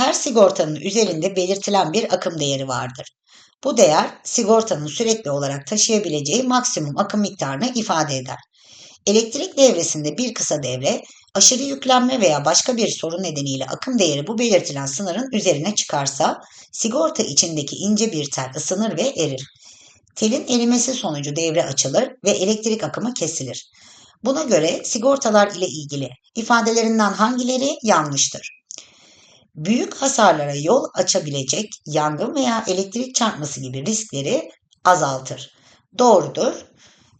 Her sigortanın üzerinde belirtilen bir akım değeri vardır. Bu değer sigortanın sürekli olarak taşıyabileceği maksimum akım miktarını ifade eder. Elektrik devresinde bir kısa devre aşırı yüklenme veya başka bir sorun nedeniyle akım değeri bu belirtilen sınırın üzerine çıkarsa sigorta içindeki ince bir tel ısınır ve erir. Telin erimesi sonucu devre açılır ve elektrik akımı kesilir. Buna göre sigortalar ile ilgili ifadelerinden hangileri yanlıştır? Büyük hasarlara yol açabilecek yangın veya elektrik çarpması gibi riskleri azaltır. Doğrudur.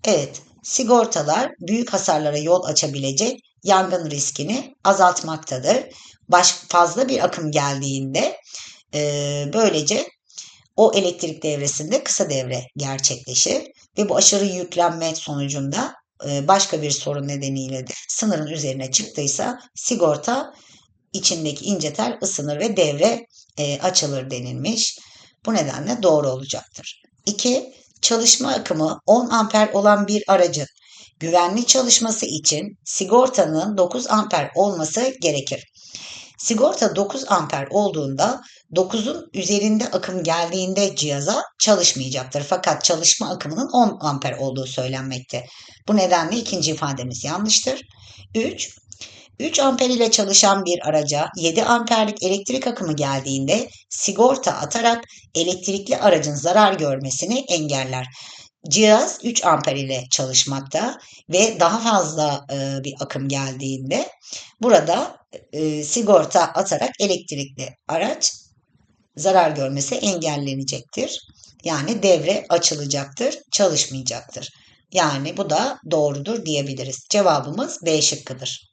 Evet, sigortalar büyük hasarlara yol açabilecek yangın riskini azaltmaktadır. Baş, fazla bir akım geldiğinde e, böylece o elektrik devresinde kısa devre gerçekleşir ve bu aşırı yüklenme sonucunda e, başka bir sorun nedeniyle de sınırın üzerine çıktıysa sigorta içindeki ince tel ısınır ve devre e, açılır denilmiş. Bu nedenle doğru olacaktır. 2. Çalışma akımı 10 amper olan bir aracın güvenli çalışması için sigortanın 9 amper olması gerekir. Sigorta 9 amper olduğunda 9'un üzerinde akım geldiğinde cihaza çalışmayacaktır. Fakat çalışma akımının 10 amper olduğu söylenmekte. Bu nedenle ikinci ifademiz yanlıştır. 3. 3 amper ile çalışan bir araca 7 amperlik elektrik akımı geldiğinde sigorta atarak elektrikli aracın zarar görmesini engeller. Cihaz 3 amper ile çalışmakta ve daha fazla e, bir akım geldiğinde burada e, sigorta atarak elektrikli araç zarar görmesi engellenecektir. Yani devre açılacaktır, çalışmayacaktır. Yani bu da doğrudur diyebiliriz. Cevabımız B şıkkıdır.